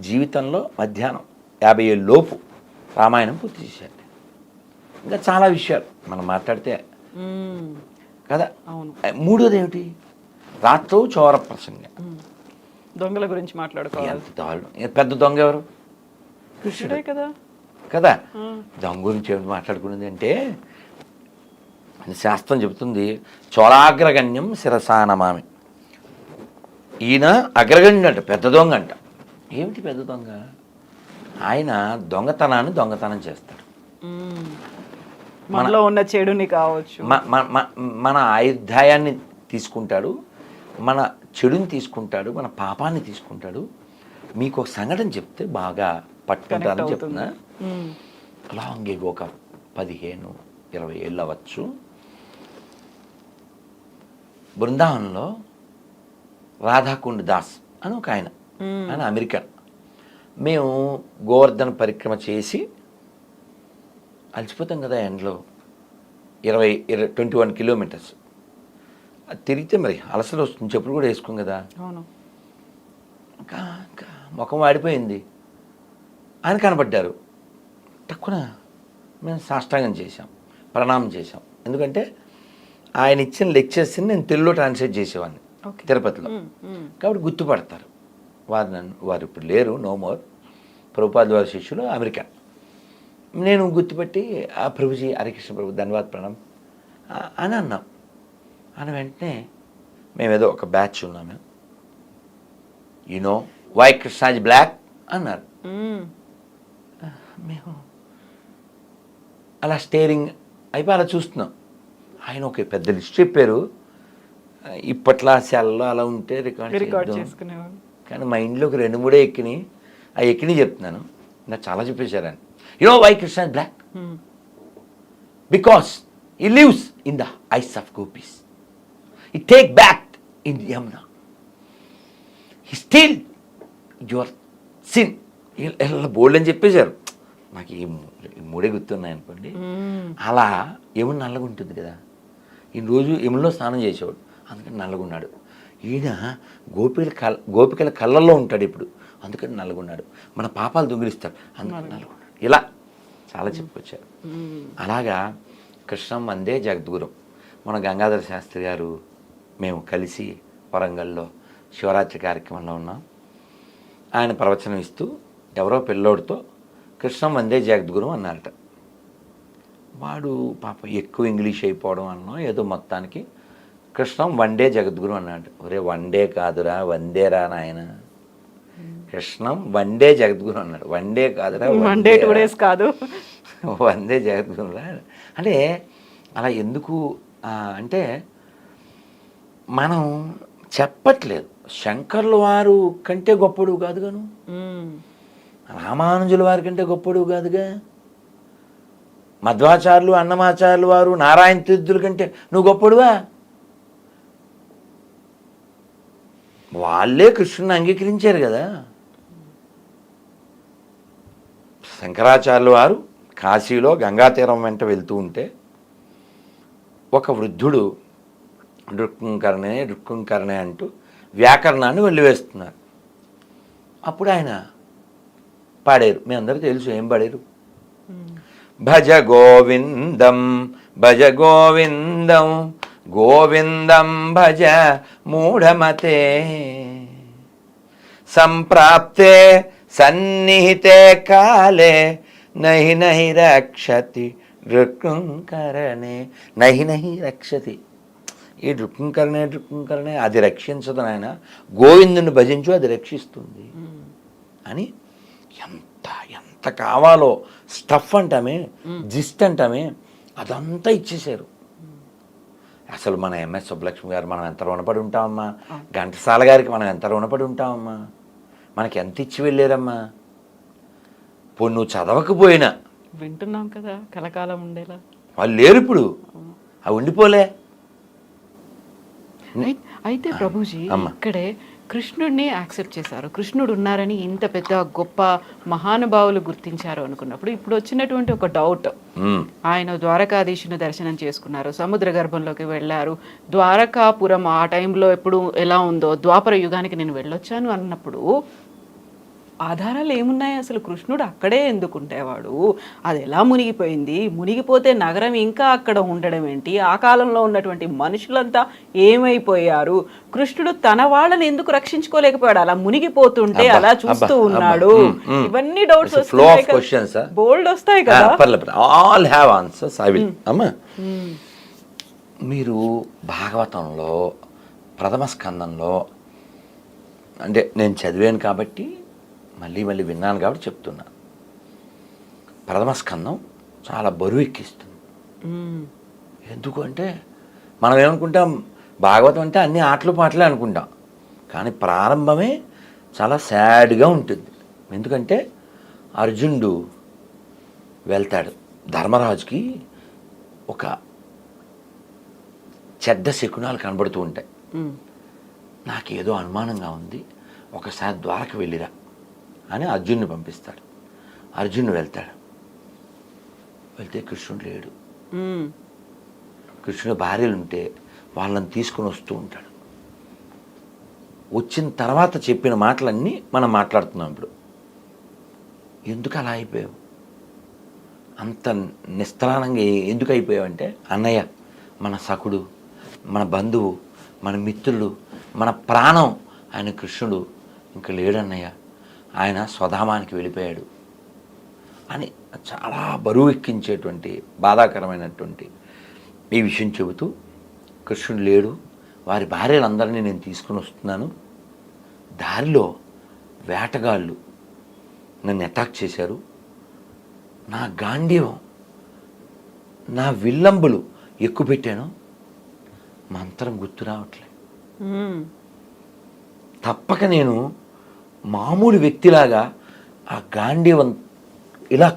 జీవితంలో మధ్యాహ్నం యాభై ఏళ్ళ లోపు రామాయణం పూర్తి చేశాడు. ఇంకా చాలా విషయాలు మనం మాట్లాడితే. కదా? అవును. మూడోది ఏమిటి? రాత్రో చోర ప్రసంగం. దొంగల గురించి మాట్లాడుకోవాలి. దారుణం. పెద్ద దొంగ ఎవరు? కృష్ణుడే కదా? కదా. దొంగ గురించి ఏమిటి మాట్లాడుకునేది అంటే శాస్త్రం చెబుతుంది చోళాగ్రగణ్యం శిరసానమామి. ఈయన అగ్రగణ్యుడు అంట పెద్ద దొంగ అంట ఏమిటి పెద్ద దొంగ? ఆయన దొంగతనాన్ని దొంగతనం చేస్తాడు. మనలో ఉన్న చెడుని కావచ్చు. మన ఆయుధాయాన్ని తీసుకుంటాడు మన చెడుని తీసుకుంటాడు మన పాపాన్ని తీసుకుంటాడు. మీకు ఒక సంఘటన చెప్తే బాగా పట్టుకుంటారని చెప్తున్నా. లాంగ్ ఎగో ఒక పదిహేను ఇరవై ఏళ్ళు అవ్వచ్చు. బృందావనంలో రాధాకుండ్ దాస్ అని ఒక ఆయన. ఆయన అమెరికన్. మేము గోవర్ధన పరిక్రమ చేసి అలసిపోతాం కదా ఎండలో. ఇరవై ఇరవై ట్వంటీ వన్ కిలోమీటర్స్. అది తిరిగితే మరి అలసలు వస్తుంది చెప్పులు కూడా వేసుకోం కదా. ఇంకా ఇంకా ముఖం వాడిపోయింది. ఆయన కనబడ్డారు తక్కువ మేము సాష్టాంగం చేశాం ప్రణామం చేశాం. ఎందుకంటే ఆయన ఇచ్చిన లెక్చర్స్ని నేను తెలుగులో ట్రాన్స్లేట్ చేసేవాడిని తిరుపతిలో. మ్మ్. మ్మ్. కాబట్టి గుర్తుపడతారు. వారు నన్ను వారు ఇప్పుడు లేరు నో మోర్ ప్రభుపాద్ వారి శిష్యులు అమెరికా. నేను గుర్తుపెట్టి ఆ ప్రభుజీ హరికృష్ణ ప్రభు ధన్యవాద్ ప్రణం అని అన్నాం. అని వెంటనే మేమేదో ఒక బ్యాచ్ ఉన్నాం మేము యూనో వై కృష్ణాజీ బ్లాక్ అన్నారు. మ్మ్. మేము అలా స్టేరింగ్ అయిపోయి అలా చూస్తున్నాం. ఆయన ఒక పెద్ద లిస్ట్ చెప్పారు. ఇప్పట్లో సెల్లో అలా ఉంటే రికార్డ్ రికార్డ్. చేసుకునేవాళ్ళు. కానీ మా ఇంట్లోకి రెండు మూడే ఎక్కినాయి ఆ ఎక్కిని చెప్తున్నాను. నాకు చాలా చెప్పేశారు ఆయన. You know why Krishna black. Because he lives in the eyes of gopis he take back in Yamuna he still your sin ఇలా బోల్డ్ అని చెప్పేశారు. నాకు ఈ మూడే గుర్తున్నాయి అనుకోండి. మ్మ్. అలా యమున నల్లగా ఉంటుంది కదా. ఈ రోజు యమునలో స్నానం చేసేవాడు. అందుకని నల్లగున్నాడు. ఈయన గోపికల కల్ గోపికల కళ్ళల్లో ఉంటాడు ఇప్పుడు. అందుకని నల్లగున్నాడు మన పాపాలు దొంగిలిస్తాడు అందుకని నల్లగున్నాడు ఇలా చాలా చెప్పుకొచ్చారు. అలాగా కృష్ణం వందే జగద్గురం. మన గంగాధర శాస్త్రి గారు మేము కలిసి వరంగల్లో శివరాత్రి కార్యక్రమంలో ఉన్నాం. ఆయన ప్రవచనం ఇస్తూ ఎవరో పిల్లోడితో కృష్ణం వందే జగద్గురం అన్నారట. వాడు పాప ఎక్కువ ఇంగ్లీష్ అయిపోవడం అన్నా ఏదో మొత్తానికి కృష్ణం వన్డే జగద్గురు అన్నాడు. ఒరే వన్డే కాదురా వందేరా నాయన. కృష్ణం వన్డే జగద్గురు అన్నాడు. వన్డే కాదురా వన్ డే టూ. డేస్ కాదు. వందే జగద్గురురా అంటే అలా ఎందుకు అంటే మనం చెప్పట్లేదు. శంకర్ల వారు కంటే గొప్పడు కాదుగాను. రామానుజుల వారి కంటే గొప్పడు కాదుగా. మధ్వాచార్యులు అన్నమాచార్యులు వారు నారాయణ తీర్థుల కంటే నువ్వు గొప్పడువా? వాళ్ళే కృష్ణుని అంగీకరించారు కదా. శంకరాచార్యుల వారు కాశీలో గంగా తీరం వెంట వెళ్తూ ఉంటే ఒక వృద్ధుడు రుక్కుంకరణే రుక్కుంకరణే అంటూ వ్యాకరణాన్ని వెళ్ళివేస్తున్నారు అప్పుడు ఆయన పాడారు. మీ అందరూ తెలుసు ఏం పాడారు. భజ గోవిందం భజ గోవిందం గోవిందం భజ మూఢమతే సంప్రాప్తే సన్నిహితే కాలే నహి నహి రక్షతి రుక్కుంకరణే నహి నహి రక్షతి ఈ రుక్కుంకరణే రుక్కుంకరణే అది రక్షించదు నాయన గోవిందుని భజించు అది రక్షిస్తుంది. అని ఎంత ఎంత కావాలో స్టఫ్ అంటామే జిస్ట్ అంటామే అదంతా ఇచ్చేశారు. అసలు మన ఎంఎస్ సుబ్బలక్ష్మి గారు మనం ఎంత రుణపడి ఉంటామమ్మా? ఘంటసాల గారికి మనం ఎంత రుణపడి ఉంటామమ్మా? మనకి ఎంత ఇచ్చి వెళ్ళారమ్మా? పోనీ నువ్వు చదవకపోయినా. వింటున్నాం కదా కలకాలం ఉండేలా. వాళ్ళు లేరు ఇప్పుడు. అవి ఉండిపోలే. అయి- అయితే ప్రభుజీ. ఇక్కడే కృష్ణుడిని యాక్సెప్ట్ చేశారు. కృష్ణుడు ఉన్నారని ఇంత పెద్ద గొప్ప మహానుభావులు గుర్తించారు అనుకున్నప్పుడు ఇప్పుడు వచ్చినటువంటి ఒక డౌట్. Hmm. ఆయన ద్వారకాధీశుని దర్శనం చేసుకున్నారు. సముద్ర గర్భంలోకి వెళ్ళారు. ద్వారకాపురం ఆ టైంలో ఎప్పుడు ఎలా ఉందో ద్వాపర యుగానికి నేను వెళ్ళొచ్చాను అన్నప్పుడు ఆధారాలు ఏమున్నాయి? అసలు కృష్ణుడు అక్కడే ఎందుకు ఉండేవాడు అది ఎలా మునిగిపోయింది? మునిగిపోతే నగరం ఇంకా అక్కడ ఉండడం ఏంటి? ఆ కాలంలో ఉన్నటువంటి మనుషులంతా ఏమైపోయారు? కృష్ణుడు తన వాళ్ళని ఎందుకు రక్షించుకోలేకపోయాడు? అలా మునిగిపోతుంటే అలా చూస్తూ ఉన్నాడు. ఇవన్నీ డౌట్స్ of questions, ah. బోల్డ్ వస్తాయి కదా. All have answers I will అమ్మా. మీరు భాగవతంలో ప్రథమ స్కందంలో అంటే నేను చదివాను కాబట్టి మళ్ళీ మళ్ళీ విన్నాను కాబట్టి చెప్తున్నా. ప్రథమ స్కందం చాలా బరువు ఎక్కిస్తుంది మ్మ్. ఎందుకు అంటే మనం ఏమనుకుంటాం? భాగవతం అంటే అన్ని ఆటలు పాటలే అనుకుంటాం. కానీ ప్రారంభమే చాలా సాడ్గా ఉంటుంది. ఎందుకంటే అర్జునుడు వెళ్తాడు. ధర్మరాజుకి ఒక చెడ్డ శకునాలు కనబడుతూ ఉంటాయి. నాకేదో అనుమానంగా ఉంది. ఒకసారి ద్వారకు వెళ్ళిరా. అని అర్జున్ని పంపిస్తాడు. అర్జునుడు వెళ్తాడు. వెళ్తే కృష్ణుడు లేడు. కృష్ణుడు భార్యలు ఉంటే వాళ్ళని తీసుకొని వస్తూ ఉంటాడు. వచ్చిన తర్వాత చెప్పిన మాటలన్నీ మనం మాట్లాడుతున్నాం ఇప్పుడు. ఎందుకు అలా అయిపోయావు? అంత నిస్త్రాణంగా ఏ- ఎందుకు అయిపోయావు అంటే అన్నయ్య మన సకుడు మన బంధువు మన మిత్రుడు మన ప్రాణం ఆయన కృష్ణుడు ఇంక లేడన్నయ్య. ఆయన స్వధామానికి వెళ్ళిపోయాడు. అని చాలా బరువు ఎక్కించేటువంటి బాధాకరమైనటువంటి ఈ విషయం చెబుతూ కృష్ణుడు లేడు. వారి భార్యలందరినీ నేను తీసుకుని వస్తున్నాను. దారిలో వేటగాళ్ళు నన్ను అటాక్ చేశారు. నా గాంధీవం నా విల్లంబులు ఎక్కువ పెట్టాను మంత్రం గుర్తు రావట్లే. తప్పక నేను మామూలు వ్యక్తిలాగా ఆ గాంధీవం ఇలా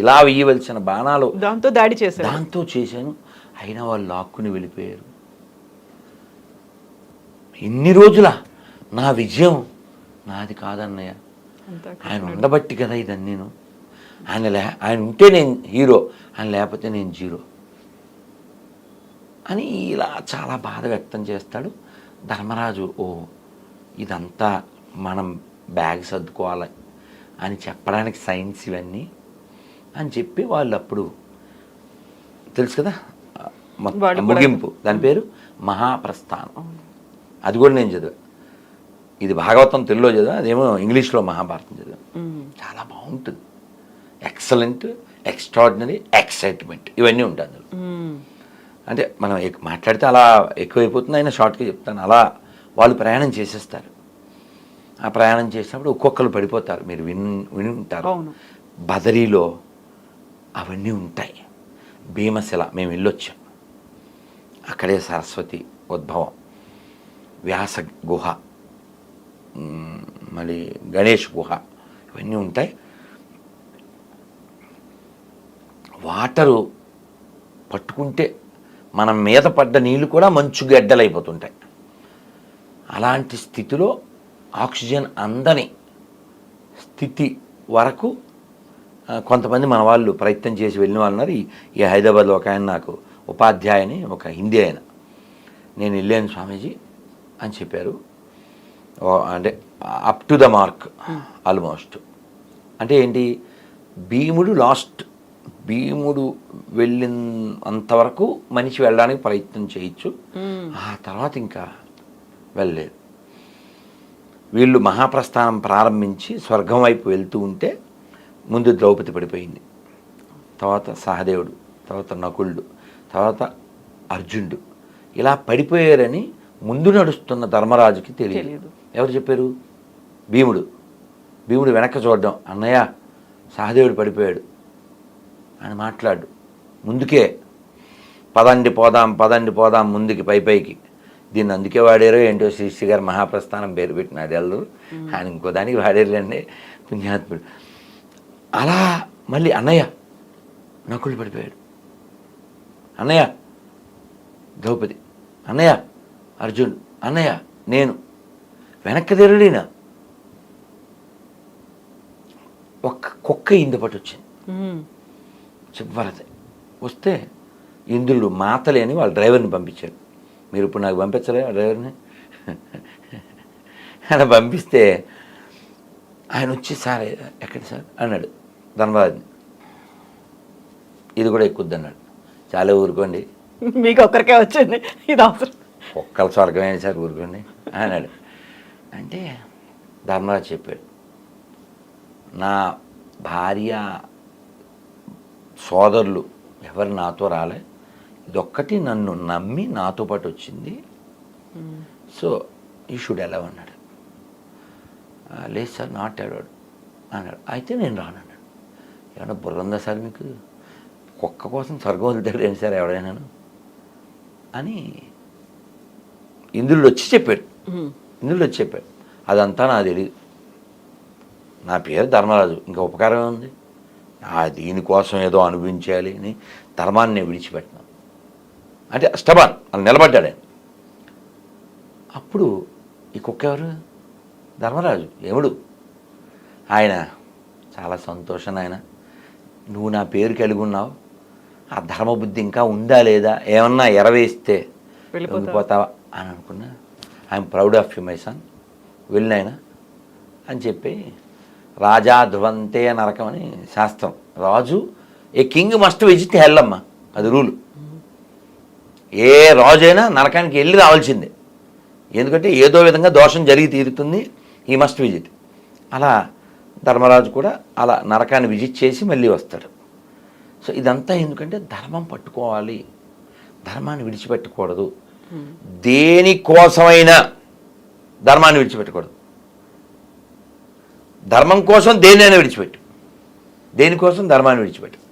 ఇలా వేయవలసిన బాణాలు దాంతో దాడి చేశాడు దాంతో చేశాను. అయినా వాళ్ళు లాక్కుని వెళ్ళిపోయారు. ఇన్ని రోజుల నా విజయం నాది కాదన్నయ్య. ఆయన ఉండబట్టి కదా ఇదని నేను. ఆయన లే ఆయన ఉంటే నేను హీరో ఆయన లేకపోతే నేను జీరో అని ఇలా చాలా బాధ వ్యక్తం చేస్తాడు ధర్మరాజు. ఓ ఇదంతా మనం బ్యాగ్ సర్దుకోవాలి అని చెప్పడానికి సైన్స్ ఇవన్నీ అని చెప్పి వాళ్ళు అప్పుడు తెలుసు కదా ముగింపు. దాని పేరు మహాప్రస్థానం. అది కూడా నేను చదివా. ఇది భాగవతం తెలుగులో చదివా అదేమో ఇంగ్లీష్లో మహాభారతం చదివా. చాలా బాగుంటుంది. ఎక్సలెంట్ ఎక్స్ట్రాడినరీ ఎక్సైట్మెంట్ ఇవన్నీ ఉంటాయి అందులో. అంటే మనం మాట్లాడితే అలా ఎక్కువైపోతుంది అయినా షార్ట్గా చెప్తాను. అలా వాళ్ళు ప్రయాణం చేసేస్తారు. ఆ ప్రయాణం చేసినప్పుడు ఒక్కొక్కరు పడిపోతారు. మీరు విన్ విని ఉంటారు. బదరీలో అవన్నీ ఉంటాయి. భీమశిల మేము వెళ్ళొచ్చాం. అక్కడే సరస్వతి ఉద్భవం. వ్యాస గుహ మళ్ళీ గణేష్ గుహ ఇవన్నీ ఉంటాయి. వాటరు పట్టుకుంటే మనం మీద పడ్డ నీళ్ళు కూడా మంచు గడ్డలైపోతుంటాయి. అలాంటి స్థితిలో ఆక్సిజన్ అందని స్థితి వరకు కొంతమంది మన వాళ్ళు ప్రయత్నం చేసి వెళ్ళిన వాళ్ళు ఉన్నారు. ఈ హైదరాబాద్లో ఒక ఆయన నాకు ఉపాధ్యాయుని ఒక హిందీ ఆయన. నేను వెళ్ళాను స్వామీజీ అని చెప్పారు. అంటే up to the mark almost. అంటే ఏంటి? భీముడు లాస్ట్ భీముడు వెళ్ళిన అంతవరకు మనిషి వెళ్ళడానికి ప్రయత్నం చేయొచ్చు. ఆ తర్వాత ఇంకా వెళ్ళలేదు. వీళ్ళు మహాప్రస్థానం ప్రారంభించి స్వర్గం వైపు వెళ్తూ ఉంటే ముందు ద్రౌపది పడిపోయింది. తర్వాత సహదేవుడు తర్వాత నకులుడు తర్వాత అర్జునుడు. ఇలా పడిపోయారని ముందు నడుస్తున్న ధర్మరాజుకి తెలియదు. ఎవరు చెప్పారు? భీముడు. భీముడు వెనక్కి చూడడం అన్నయ్య సహదేవుడు పడిపోయాడు. అని మాట్లాడు. ముందుకే పదండి పోదాం పదండి పోదాం ముందుకి పై పైకి. దీన్ని అందుకే వాడారో ఏంటో శ్రీశ్రీ గారు మహాప్రస్థానం పేరు పెట్టినాడు ఎల్లరు ఆయన ఇంకో దానికి వాడేరులేండి. పుణ్యాత్ముడు. అలా మళ్ళీ అన్నయ్య నకులు పడిపోయాడు. అన్నయ్య ద్రౌపది. అన్నయ్య అర్జున్. అన్నయ్య నేను. వెనక్కి తిరగడినా? ఒక్క కుక్క ఇందు పట్టు వచ్చింది. చివరిది. వస్తే ఇంద్రుడు మాతలే అని వాళ్ళ డ్రైవర్ని పంపించారు మీరు ఇప్పుడు నాకు పంపించలే ఆ డ్రైవర్ని? అలా పంపిస్తే ఆయన వచ్చి సార్ ఎక్కడ సార్ అన్నాడు ధనరాజుని ఇది కూడా ఎక్కుద్ది అన్నాడు చాలా ఊరుకోండి. మీకు ఒక్కరికే వచ్చింది. ఇది అవసరం. ఒక్కల స్వర్గమైన సార్ ఊరుకోండి అన్నాడు. అంటే ధర్మరాజు చెప్పాడు నా భార్య సోదరులు ఎవరు నాతో రాలే ఇదొక్కటి నన్ను నమ్మి నాతో పాటు వచ్చింది. సో ఈ షుడ్ ఎలా అన్నాడు. "ఆ, లేదు సార్ నాట్ అలౌడ్ అన్నాడు. అయితే నేను రాను అన్నాడు. ఏమన్నా బుర్ర ఉందా సార్ మీకు? కుక్క కోసం స్వర్గం వదులుతాడు ఏంటి సార్ ఎవడైనా? అని ఇంద్రుడు వచ్చి చెప్పాడు. ఉమ్. ఇంద్రుడు వచ్చి చెప్పాడు. అదంతా నాకు తెలియదు నా పేరు ధర్మరాజు. ఇంకా ఉపకారం ఉంది దీనికోసం ఏదో అనుభవించాలి అని ధర్మాన్ని నేను విడిచిపెట్టినాను అంటే స్టబాన్ అని నిలబడ్డాడు. ఆయన అప్పుడు ఈ కుక్క ఎవరు? ధర్మరాజు ఎముడు ఆయన చాలా సంతోషం ఆయన నువ్వు నా పేరు కలిగి ఉన్నావు. ఆ ధర్మబుద్ధి ఇంకా ఉందా లేదా? ఏమన్నా ఎరవేస్తే వెళ్ళిపోతావా? వెళ్ళిపోతావా? అని అనుకున్నా. I'm proud of you my son వెళ్ళినాయన అని చెప్పి రాజా ధ్రువంతే నరకం అని శాస్త్రం. రాజు ఏ కింగ్ మస్ట్ విజిట్ హెల్లమ్మ అది రూలు. ఏ రాజైనా నరకానికి వెళ్ళి రావాల్సిందే. ఎందుకంటే ఏదో విధంగా దోషం జరిగి తీరుతుంది. ఈ మస్ట్ విజిట్ అలా ధర్మరాజు కూడా అలా నరకాన్ని విజిట్ చేసి మళ్ళీ వస్తాడు. సో ఇదంతా ఎందుకంటే ధర్మం పట్టుకోవాలి. ధర్మాన్ని విడిచిపెట్టకూడదు. దేనికోసమైనా ధర్మాన్ని విడిచిపెట్టకూడదు. ధర్మం కోసం దేన్నైనా విడిచిపెట్టు. దేనికోసం ధర్మాన్ని విడిచిపెట్టు.